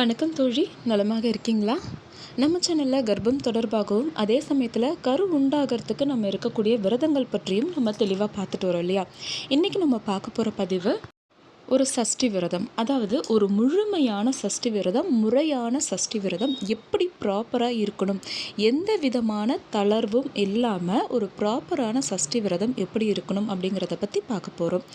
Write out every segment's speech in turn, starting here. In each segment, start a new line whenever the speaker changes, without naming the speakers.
வணக்கம் தோழி நலமாக இருக்கீங்களா? நம்ம சேனலில் கர்ப்பம் தொடர்பாகவும் அதே சமயத்தில் கரு உண்டாகிறதுக்கு நம்ம இருக்கக்கூடிய விரதங்கள் பற்றியும் நம்ம தெளிவாக பார்த்துட்டு வரோம் இல்லையா? இன்றைக்கி நம்ம பார்க்க போகிற பதிவு ஒரு சஷ்டி விரதம். அதாவது ஒரு முழுமையான சஷ்டி விரதம் முறையான சஷ்டி விரதம் எப்படி ப்ராப்பராக இருக்கணும்? எந்த விதமான தளர்வும் இல்லாமல் ஒரு ப்ராப்பரான சஷ்டி விரதம் எப்படி இருக்கணும் அப்படிங்கிறத பற்றி பார்க்க போகிறோம்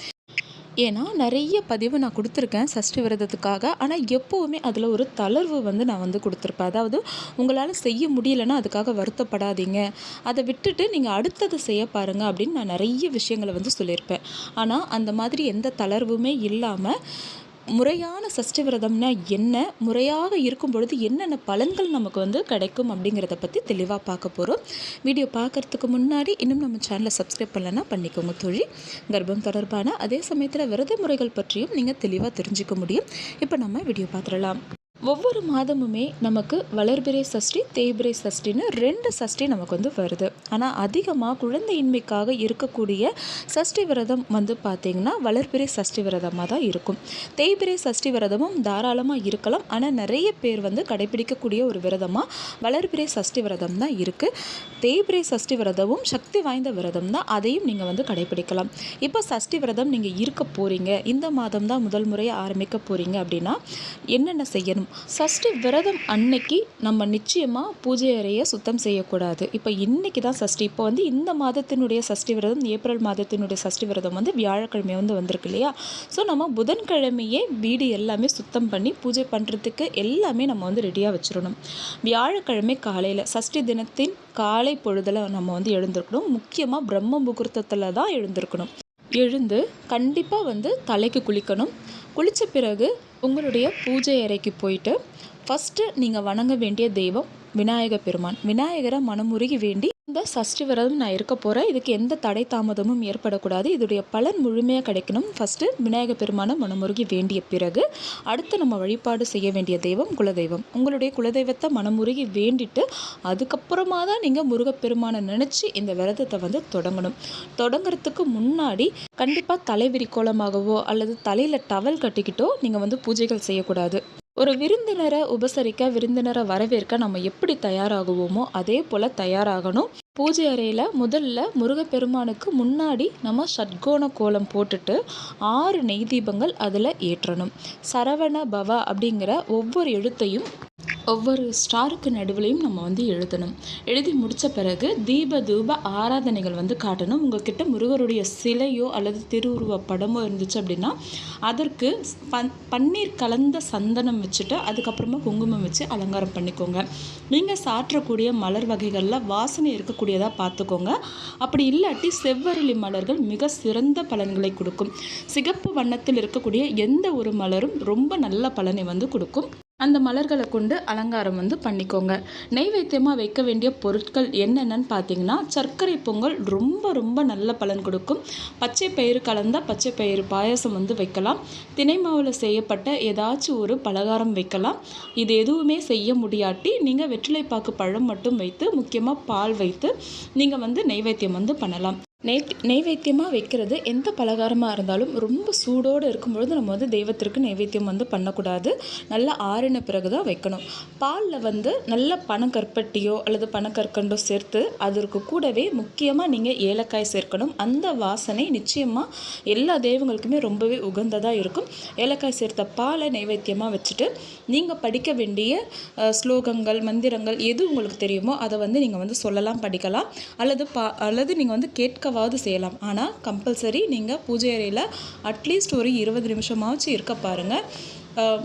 ஏன்னா நிறைய பதிவு நான் கொடுத்துருக்கேன் சஷ்டி விரதத்துக்காக. ஆனால் எப்போவுமே அதில் ஒரு தளர்வு வந்து நான் வந்து கொடுத்துருப்பேன். அதாவது உங்களால் செய்ய முடியலைன்னா அதுக்காக வருத்தப்படாதீங்க. அதை விட்டுட்டு நீங்கள் அடுத்ததை செய்ய பாருங்கள் அப்படின்னு நான் நிறைய விஷயங்களை வந்து சொல்லியிருப்பேன். ஆனால் அந்த மாதிரி எந்த தளர்வுமே இல்லாமல் முறையான சஷ்டி விரதம்னா என்ன? முறையாக இருக்கும் பொழுது என்னென்ன பலன்கள் நமக்கு வந்து கிடைக்கும் அப்படிங்கிறத பற்றி தெளிவாக பார்க்க போகிறோம் வீடியோ பார்க்குறதுக்கு முன்னாடி இன்னும் நம்ம சேனலை சப்ஸ்கிரைப் பண்ணலன்னா பண்ணிக்கோங்க தொழில் கர்ப்பம் தொடர்பான அதே சமயத்தில் விரத முறைகள் பற்றியும் நீங்கள் தெளிவாக தெரிஞ்சுக்க முடியும். இப்போ நம்ம வீடியோ பார்த்துடலாம். ஒவ்வொரு மாதமுமே நமக்கு வளர்பிறை சஷ்டி தேய்பிரை சஷ்டின்னு ரெண்டு சஷ்டி நமக்கு வந்து வருது. ஆனால் அதிகமாக குழந்தையின்மைக்காக இருக்கக்கூடிய சஷ்டி விரதம் வந்து பார்த்திங்கன்னா வளர்பிறை சஷ்டி விரதமாக தான் இருக்கும். தேய்பிறை சஷ்டி விரதமும் தாராளமாக இருக்கலாம். ஆனால் நிறைய பேர் வந்து கடைபிடிக்கக்கூடிய ஒரு விரதமாக வளர்பிறை சஷ்டி விரதம் தான் இருக்குது தேய்பிரை சஷ்டி விரதமும் சக்தி வாய்ந்த விரதம் தான். அதையும் நீங்கள் வந்து கடைபிடிக்கலாம். இப்போ சஷ்டி விரதம் நீங்கள் இருக்க போகிறீங்க இந்த மாதம் தான் முதல் முறையாக ஆரம்பிக்க போகிறீங்க அப்படின்னா என்னென்ன செய்யணும்? சஷ்டி விரதம் அன்னைக்கு நம்ம நிச்சயமாக பூஜை அறையை சுத்தம் செய்யக்கூடாது. இப்போ இன்றைக்கி தான் சஷ்டி. இப்போ வந்து இந்த மாதத்தினுடைய சஷ்டி விரதம் ஏப்ரல் மாதத்தினுடைய சஷ்டி விரதம் வந்து வியாழக்கிழமை வந்து வந்திருக்கு இல்லையா? ஸோ நம்ம புதன்கிழமையே வீடு எல்லாமே சுத்தம் பண்ணி பூஜை பண்ணுறதுக்கு எல்லாமே நம்ம வந்து ரெடியாக வச்சிடணும் வியாழக்கிழமை காலையில் சஷ்டி தினத்தின் காலை பொழுதில் நம்ம வந்து எழுந்திருக்கணும். முக்கியமாக பிரம்ம முகூர்த்தத்தில் தான் எழுந்திருக்கணும். எழுந்து கண்டிப்பாக வந்து தலைக்கு குளிக்கணும். குளித்த பிறகு உங்களுடைய பூஜை அறைக்கு போயிட்டு ஃபஸ்ட்டு நீங்கள் வணங்க வேண்டிய தெய்வம் விநாயக பெருமான். விநாயகரை மனமுருகி வேண்டி இந்த சஷ்டி விரதம் நான் இருக்க போகிறேன் இதுக்கு எந்த தடை தாமதமும் ஏற்படக்கூடாது. இதோடைய பலன் முழுமையாக கிடைக்கணும். ஃபஸ்ட்டு விநாயக பெருமானை மனமுருகி வேண்டிய பிறகு அடுத்து நம்ம வழிபாடு செய்ய வேண்டிய தெய்வம் குலதெய்வம். உங்களுடைய குலதெய்வத்தை மனமுருகி வேண்டிட்டு அதுக்கப்புறமா தான் நீங்கள் முருகப்பெருமானை நினச்சி இந்த விரதத்தை வந்து தொடங்கணும். தொடங்குறதுக்கு முன்னாடி கண்டிப்பாக தலைவிரி கோலமாகவோ அல்லது தலையில் டவல் கட்டிக்கிட்டோ நீங்கள் வந்து பூஜைகள் செய்யக்கூடாது. ஒரு விருந்தினரை உபசரிக்க விருந்தினரை வரவேற்க நம்ம எப்படி தயாராகுவோமோ அதே போல் தயாராகணும். பூஜை அறையில் முதல்ல முருகப்பெருமானுக்கு முன்னாடி நம்ம ஷட்கோண கோலம் போட்டுட்டு ஆறு நெய் தீபங்கள் அதில் ஏற்றணும். சரவண பவ அப்படிங்கிற ஒவ்வொரு எழுத்தையும் ஒவ்வொரு ஸ்டாருக்கு நடுவுலையும் நம்ம வந்து எழுதணும். எழுதி முடித்த பிறகு தீப தூப ஆராதனைகள் வந்து காட்டணும். உங்ககிட்ட முருகருடைய சிலையோ அல்லது திருவுருவ படமோ இருந்துச்சு அப்படின்னா அதற்கு பன் பன்னீர் கலந்த சந்தனம் வச்சுட்டு அதுக்கப்புறமா குங்குமம் வச்சு அலங்காரம் பண்ணிக்கோங்க. நீங்கள் சாற்றக்கூடிய மலர் வகைகளில் வாசனை இருக்கக்கூடியதாக பார்த்துக்கோங்க. அப்படி இல்லாட்டி செவ்வரளி மலர்கள் மிக சிறந்த பலன்களை கொடுக்கும். சிகப்பு வண்ணத்தில் இருக்கக்கூடிய எந்த ஒரு மலரும் ரொம்ப நல்ல பலனை வந்து கொடுக்கும். அந்த மலர்களை கொண்டு அலங்காரம் வந்து பண்ணிக்கோங்க. நெய்வேத்தியமாக வைக்க வேண்டிய பொருட்கள் என்னென்னு பார்த்தீங்கன்னா சர்க்கரை பொங்கல் ரொம்ப ரொம்ப நல்ல பலன் கொடுக்கும். பச்சை பயிறு கலந்த பச்சை பயிறு பாயசம் வந்து வைக்கலாம். தினை மாவில் செய்யப்பட்ட ஏதாச்சும் ஒரு பலகாரம் வைக்கலாம். இது எதுவுமே செய்ய முடியாட்டி நீங்கள் வெற்றிலைப்பாக்கு பழம் மட்டும் வைத்து முக்கியமாக பால் வைத்து நீங்கள் வந்து நெய்வேத்தியம் வந்து பண்ணலாம். நெய் நெய்வேத்தியமாக வைக்கிறது எந்த பலகாரமாக இருந்தாலும் ரொம்ப சூடோடு இருக்கும்பொழுது நம்ம வந்து தெய்வத்திற்கு நைவேத்தியம் வந்து பண்ணக்கூடாது. நல்லா ஆறின பிறகு தான் வைக்கணும். பாலில் வந்து நல்ல பனக்கற்பட்டியோ அல்லது பனக்கற்கண்டோ சேர்த்து அதற்கு கூடவே முக்கியமாக நீங்கள் ஏலக்காய் சேர்க்கணும். அந்த வாசனை நிச்சயமாக எல்லா தெய்வங்களுக்குமே ரொம்பவே உகந்ததாக இருக்கும். ஏலக்காய் சேர்த்த பாலை நைவேத்தியமாக வச்சுட்டு நீங்கள் படிக்க வேண்டிய ஸ்லோகங்கள் மந்திரங்கள் எது உங்களுக்கு தெரியுமோ அதை வந்து நீங்கள் வந்து சொல்லலாம் படிக்கலாம். அல்லது பா அல்லது நீங்கள் வந்து கேட்க எவ்வளவாவது செய்யலாம் ஆனால் கம்பல்சரி நீங்கள் பூஜை அறையில் அட்லீஸ்ட் ஒரு இருபது நிமிஷமாச்சு இருக்க பாருங்கள்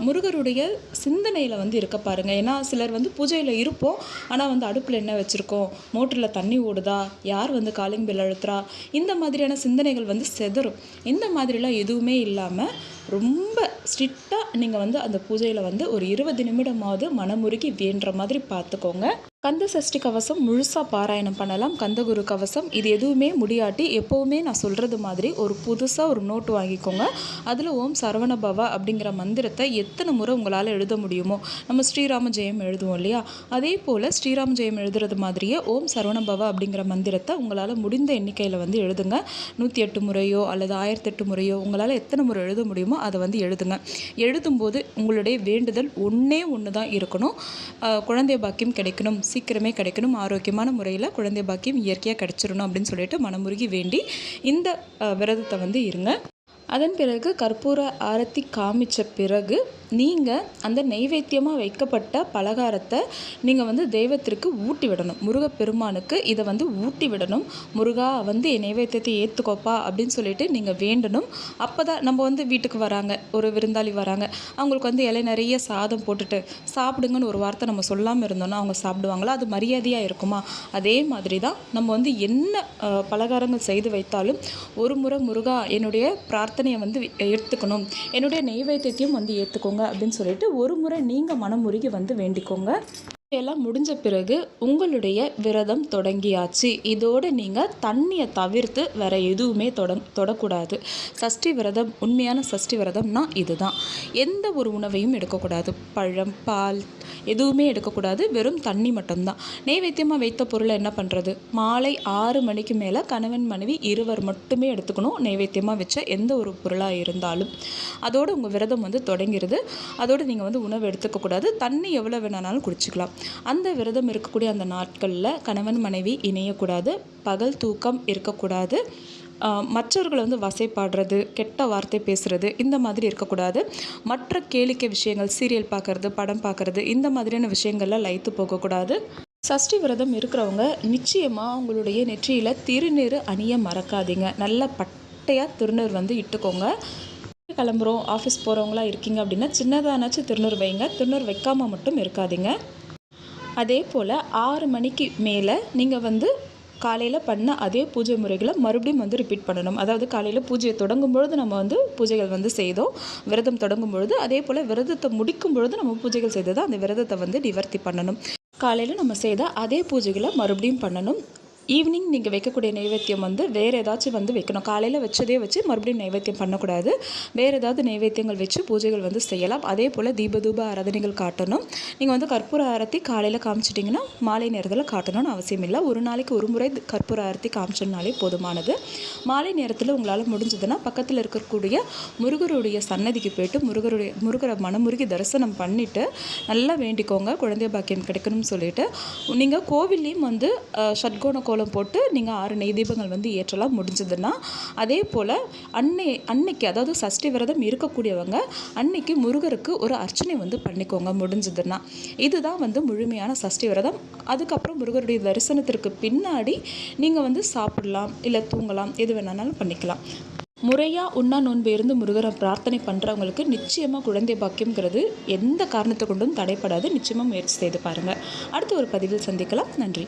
முருகருடைய சிந்தனையில் வந்து இருக்க பாருங்கள் ஏன்னா சிலர் வந்து பூஜையில் இருப்போம். ஆனால் வந்து அடுப்பில் என்ன வச்சுருக்கோம்? மோட்டரில் தண்ணி ஓடுதா? யார் வந்து காலிங் பில் அழுத்துறா? இந்த மாதிரியான சிந்தனைகள் வந்து செதறும். இந்த மாதிரிலாம் எதுவுமே இல்லாமல் ரொம்ப ஸ்ட்ரிக்டாக நீங்கள் வந்து அந்த பூஜையில் வந்து ஒரு இருபது நிமிடமாவது மனமுருகி வேண்டுற மாதிரி பார்த்துக்கோங்க கந்த சஷ்டி கவசம் முழுசாக பாராயணம் பண்ணலாம். கந்தகுரு கவசம் இது எதுவுமே முடியாட்டி எப்போவுமே நான் சொல்கிறது மாதிரி ஒரு புதுசாக ஒரு நோட்டு வாங்கிக்கோங்க. அதில் ஓம் சரவண பவா அப்படிங்கிற மந்திரத்தை எத்தனை முறை உங்களால் எழுத முடியுமோ நம்ம ஸ்ரீராம ஜெயம் எழுதுவோம் இல்லையா? அதே போல் ஸ்ரீராம ஜெயம் எழுதுறது மாதிரியே ஓம் சரவண பவா அப்படிங்கிற மந்திரத்தை உங்களால் முடிந்த எண்ணிக்கையில் வந்து எழுதுங்க. நூற்றி எட்டு முறையோ அல்லது ஆயிரத்தெட்டு முறையோ உங்களால் எத்தனை முறை எழுத முடியுமோ அதை வந்து எழுதுங்க. எழுதும்போது உங்களுடைய வேண்டுதல் ஒன்றே ஒன்று தான் இருக்கணும் குழந்தை பாக்கியம் கிடைக்கணும் சீக்கிரமே கிடைக்கணும் ஆரோக்கியமான முறையில் குழந்தை பாக்கியம் இயற்கையாக கிடச்சிடணும் அப்படின்னு சொல்லிட்டு மனமுருகி வேண்டி இந்த விரதத்தை வந்து இருங்க. அதன் பிறகு கற்பூர ஆரத்தி காமிச்ச பிறகு நீங்கள் அந்த நெய்வேத்தியமாக வைக்கப்பட்ட பலகாரத்தை நீங்கள் வந்து தெய்வத்திற்கு ஊட்டி விடணும். முருகப்பெருமானுக்கு இதை வந்து ஊட்டி விடணும். முருகா வந்து என் நெய்வேத்தியத்தை ஏற்றுக்கோப்பா அப்படின்னு சொல்லிட்டு நீங்கள் வேண்டணும். அப்போ தான் நம்ம வந்து வீட்டுக்கு வராங்க. ஒரு விருந்தாளி வராங்க. அவங்களுக்கு வந்து இலை நிறைய சாதம் போட்டுட்டு சாப்பிடுங்கன்னு ஒரு வார்த்தை நம்ம சொல்லாமல் இருந்தோம்னா அவங்க சாப்பிடுவாங்களா? அது மரியாதையாக இருக்குமா? அதே மாதிரி தான் நம்ம வந்து என்ன பலகாரங்கள் செய்து வைத்தாலும் ஒரு முறை முருகா என்னுடைய பிரார்த்தனை பிரார்த்தனையை வந்து எடுத்துக்கணும். என்னுடைய நெய்வேத்தியத்தையும் வந்து ஏற்றுக்கோங்க அப்படின்னு சொல்லிட்டு ஒரு முறை நீங்கள் மனமுருகி வந்து வேண்டிக்கோங்க. எல்லாம் முடிஞ்ச பிறகு உங்களுடைய விரதம் தொடங்கியாச்சு. இதோடு நீங்கள் தண்ணியை தவிர்த்து வேறு எதுவுமே தொட தொடக்கூடாது. சஷ்டி விரதம் உண்மையான சஷ்டி விரதம்னா இதுதான். எந்த ஒரு உணவையும் எடுக்கக்கூடாது. பழம் பால் எதுவுமே எடுக்கக்கூடாது. வெறும் தண்ணி மட்டும்தான். நெய்வேத்தியமாக வைத்த பொருளை என்ன பண்ணுறது மாலை ஆறு மணிக்கு மேலே கணவன் மனைவி இருவர் மட்டுமே எடுத்துக்கணும். நெய்வேத்தியமாக வச்ச எந்த ஒரு பொருளாக இருந்தாலும். அதோடு உங்கள் விரதம் வந்து தொடங்கிடுது அதோடு நீங்கள் வந்து உணவு எடுத்துக்கக்கூடாது. தண்ணி எவ்வளோ வேணாலும் குடிச்சிக்கலாம். அந்த விரதம் இருக்கக்கூடிய அந்த நாட்களில் கணவன் மனைவி இணையக்கூடாது பகல் தூக்கம் இருக்கக்கூடாது மற்றவர்களை வந்து வசைப்பாடுறது கெட்ட வார்த்தை பேசுகிறது இந்த மாதிரி இருக்கக்கூடாது. மற்ற கேளிக்கை விஷயங்கள் சீரியல் பார்க்குறது படம் பார்க்குறது இந்த மாதிரியான விஷயங்கள்லாம் லைத்து போகக்கூடாது. சஷ்டி விரதம் இருக்கிறவங்க நிச்சயமாக அவங்களுடைய நெற்றியில் திருநீர் அணிய மறக்காதீங்க. நல்ல பட்டையாக திருநீர் வந்து இட்டுக்கோங்க. கிளம்புறோம் ஆஃபீஸ் போகிறவங்களாம் இருக்கீங்க அப்படின்னா சின்னதானாச்சும் திருநூறு வைங்க. திருநூறு வைக்காமல் மட்டும் இருக்காதீங்க. அதே போல் ஆறு மணிக்கு மேலே நீங்கள் வந்து காலையில் பண்ண அதே பூஜை முறைகளை மறுபடியும் வந்து ரிப்பீட் பண்ணணும். அதாவது காலையில் பூஜையை தொடங்கும் பொழுது நம்ம வந்து பூஜைகள் வந்து செய்தோம் விரதம் தொடங்கும் பொழுது அதே போல் விரதத்தை முடிக்கும் பொழுது நம்ம பூஜைகள் செய்ததை அந்த விரதத்தை வந்து நிவர்த்தி பண்ணணும். காலையில் நம்ம செய்த அதே பூஜைகளை மறுபடியும் பண்ணணும். ஈவினிங் நீங்கள் வைக்கக்கூடிய நைவேத்தியம் வந்து வேறு ஏதாச்சும் வந்து வைக்கணும். காலையில் வச்சதே வச்சு மறுபடியும் நைவேத்தியம் பண்ணக்கூடாது. வேறு ஏதாவது நைவேத்தியங்கள் வச்சு பூஜைகள் வந்து செய்யலாம். அதே போல் தீபதூப ஆராதனைகள் காட்டணும். நீங்கள் வந்து கற்பூர ஆரத்தி காலையில் காமிச்சிட்டிங்கன்னா மாலை நேரத்தில் காட்டணும்னு அவசியம் இல்லை. ஒரு நாளைக்கு ஒரு முறை கற்பூர ஆரத்தி காமிச்சோம்னாலே போதுமானது. மாலை நேரத்தில் உங்களால் முடிஞ்சதுன்னா பக்கத்தில் இருக்கக்கூடிய முருகருடைய சன்னதிக்கு போயிட்டு முருகருடைய முருகரை மனமுருகி தரிசனம் பண்ணிவிட்டு நல்லா வேண்டிக்கோங்க. குழந்தை பாக்கியம் கிடைக்கணும்னு சொல்லிட்டு. நீங்கள் கோவில்லையும் வந்து ஷட்கோண கோலம் கோலம் போட்டு நீங்கள் ஆறு நெய் தீபங்கள் வந்து ஏற்றலாம் முடிஞ்சதுன்னா அதே போல் அன்னை அன்னைக்கு அதாவது சஷ்டி விரதம் இருக்கக்கூடியவங்க அன்னைக்கு முருகருக்கு ஒரு அர்ச்சனை வந்து பண்ணிக்கோங்க முடிஞ்சதுன்னா. இதுதான் வந்து முழுமையான சஷ்டி விரதம். அதுக்கப்புறம் முருகருடைய தரிசனத்திற்கு பின்னாடி நீங்கள் வந்து சாப்பிடலாம் இல்லை தூங்கலாம் எது வேணாலும் பண்ணிக்கலாம். முறையாக உண்ணா நோன்பு இருந்து முருகரை பிரார்த்தனை பண்ணுறவங்களுக்கு நிச்சயமாக குழந்தை பாக்கியங்கிறது எந்த காரணத்தை கொண்டும் தடைப்படாது. நிச்சயமாக முயற்சி செய்து பாருங்கள் அடுத்து ஒரு பதிவில் சந்திக்கலாம். நன்றி.